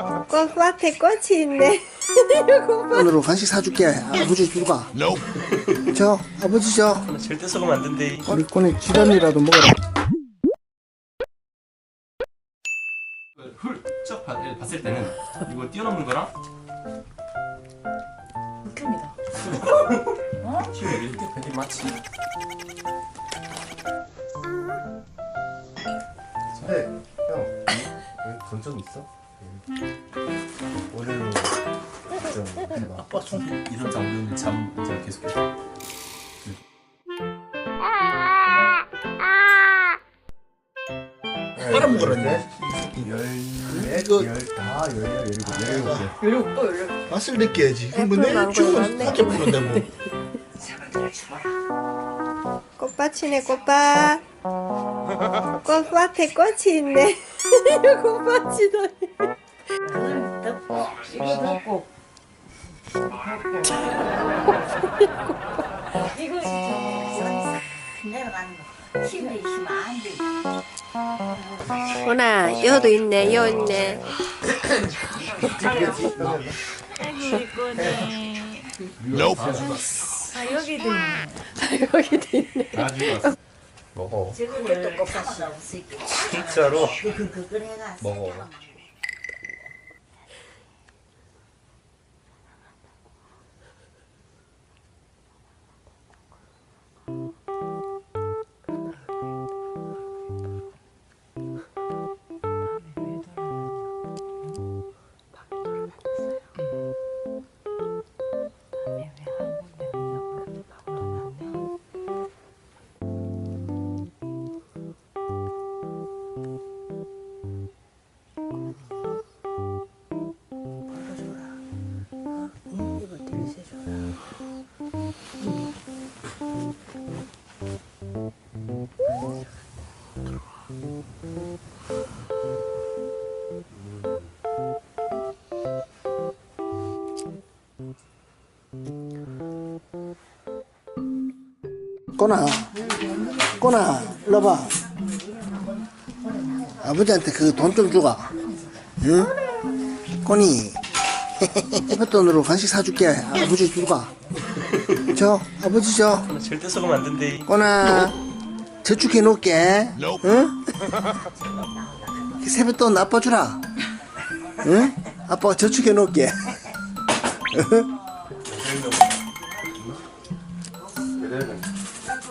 꽃밭에 꽃이 있네. 오늘로 간식 사줄게. 아버지 줄까? 저 아버지 저 절대 썩으면 안 된대. 우리 꼬니 지단이라도 먹어라. 훌쩍 봤을 때는 이거 뛰어넘는 거랑 극혐이다. 지금 이렇게 되게 마치 네, 형. 본적 있어? 월요일로 좀. 아빠 손 이런 장면을 잠 이제 계속해서 빨아먹으라네. 열넷, 열다, 열여, 열일곱, 열일곱 개. 열려 또 열려. 맛을 느껴야지. 그럼 뭐 애플 내일 망고는 죽으면 맞네. 밖에 부른다 뭐. 꽃밭이네 꽃밭. 꽃밭에 꽃이 있네. 덮고 이거 덮고. 이거 진짜 내려가는 거. 힘이 있으면 안 돼. 오나 여도 있네 여 있네. 아 여기도 있네. 여기도 있네. 먹어. 저거를 또 없을게. 진짜로 그 해가. 먹어. 꼬나 꼬나 일로 봐. 아버지한테 그 돈 좀 주가. 응? 꼬니 돈으로 간식 사줄게. 아버지 줄까? 저 아버지 저 절대 썩으면 안 된대. 꼬나 저축해 놓을게. 응? 그 세뱃돈 아빠 주라. 응? 아빠가 저축해 놓을게.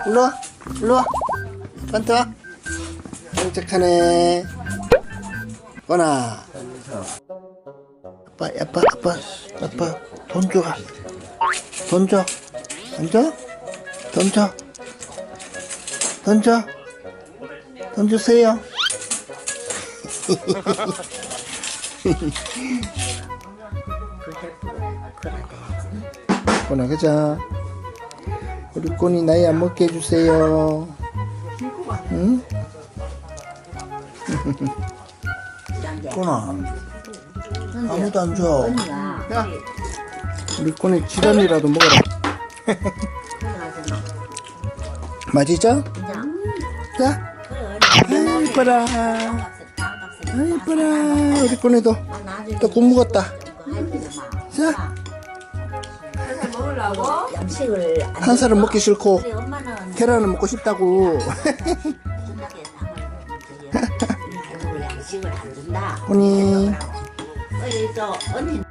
일로 와, 일로 와. 반트 와. 깜짝하네. 꼬나. 아빠, 아빠, 아빠, 아빠, 돈 줘가. 돈 줘. 안 줘? 돈 줘. 돈 줘. 돈 주세요. 꼬나 가자. 우리 꼬니 나이 안 먹게 해주세요. 응? 꼬나 아무도 안 줘. 야, 우리 꼬니 지단이라도 먹어라. 맛있죠? 자, 아이 이뻐라. 아이 이뻐라. 우리 꼬니도 또 굶먹었다. 자, 양식을 안한 살은 먹기 싫고 우리 엄마는 계란은 먹고 싶다고. 준다게 당을 양식을 안 준다. 꼬니. 그래서 언니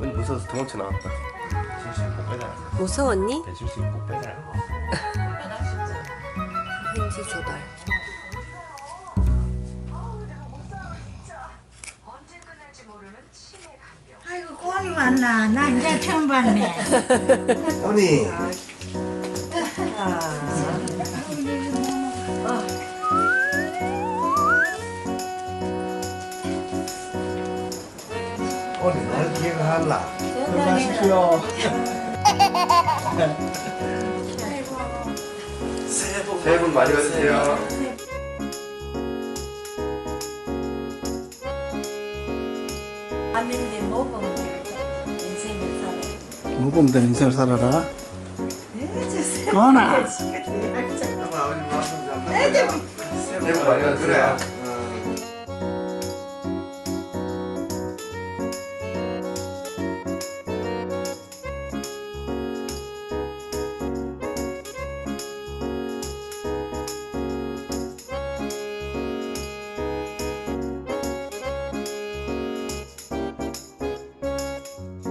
언니 무서워서 도망쳐 나왔다. 실실 꼭 빼자. 무서웠니? 내 실실 꼭 빼자. 왠지 조달. 꼬리 왔나? 나 이제 처음 봤네. 아니 오늘 날 기억을 할라. 건강하십시오. 새해 복 많이 받으세요. 먹으면 인생을 살아라. 네, 건아 엄마 우리